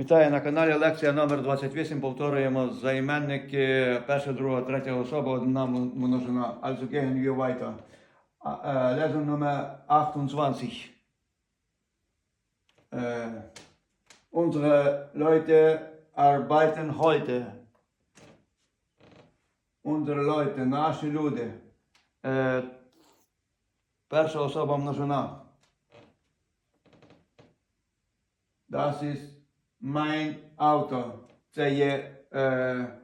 Вітаю на каналі. Лекція номер 28. Повторюємо займенники перша, друга, третя особа, одна множина. Also gehen wir weiter. Lesson Nummer 28. Äh, unsere Leute arbeiten heute. Unsere Leute, наші люди. Е, перша особа множина. Das ist mein Auto. Це є е,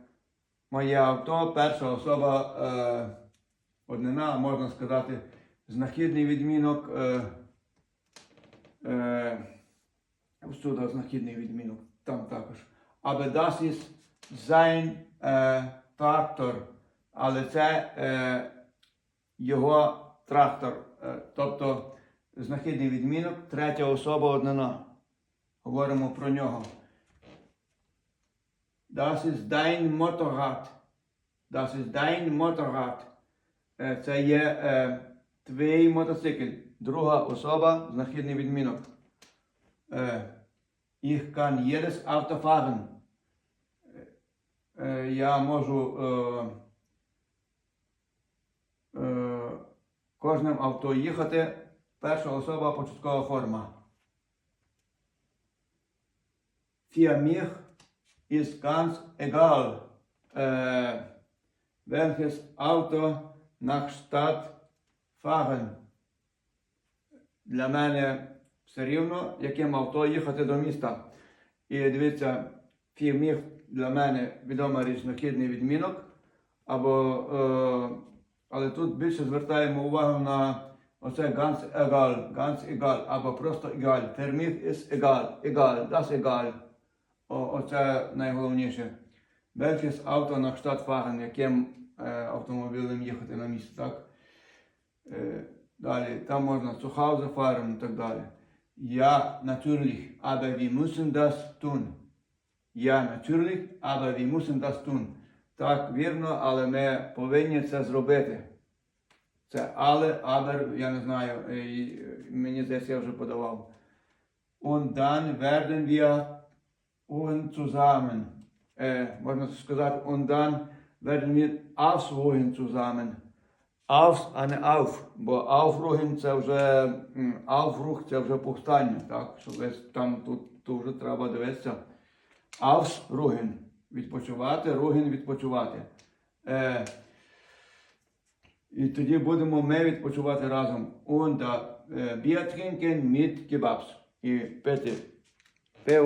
моє авто, перша особа е, однина, можна сказати, знахідний відмінок. Е, е, всюди знахідний відмінок, там також. Aber das е, трактор. Але це е, його трактор. Е, тобто знахідний відмінок, третя особа однина. Говоримо про нього. Das ist dein Motorrad. Das ist dein Motorrad. Е, Це є е, твій мотоцикл. Друга особа, знахідний відмінок. Е, Ich kann jedes Auto fahren. Е, е, Я можу е, е, кожним авто їхати. Перша особа початкова форма. Für mich ist ganz egal, äh, welches Auto nach Stadt fahren. Для мене все рівно, яким авто їхати до міста. І дивіться, фірміг для мене відома різнохідний відмінок. Або, е, але тут більше звертаємо увагу на оце ganz egal, ganz egal, або просто egal. Фірміг is egal, egal, das egal. О, оце найголовніше. Welches Auto nach Stadt fahren, яким е, автомобілем їхати на місце, так? Е, далі, там можна zu Hause fahren і так далі. Ja, natürlich, aber wir müssen das tun. Ja, natürlich, aber wir müssen das tun. Так, вірно, але ми повинні це зробити. Це але, aber, я не знаю, е, е, мені здається, я вже подавав. Und dann werden wir und zusammen. Äh, можна сказати, und dann werden wir ausruhen zusammen. Aus, а auf, бо aufruhen це вже м, aufruch, це вже повстання, так? Що весь там тут, тут вже треба дивитися. Ausruhen, відпочивати, руген відпочивати. Е, і тоді будемо ми відпочивати разом. Und äh, Bier trinken mit Kebabs. І пити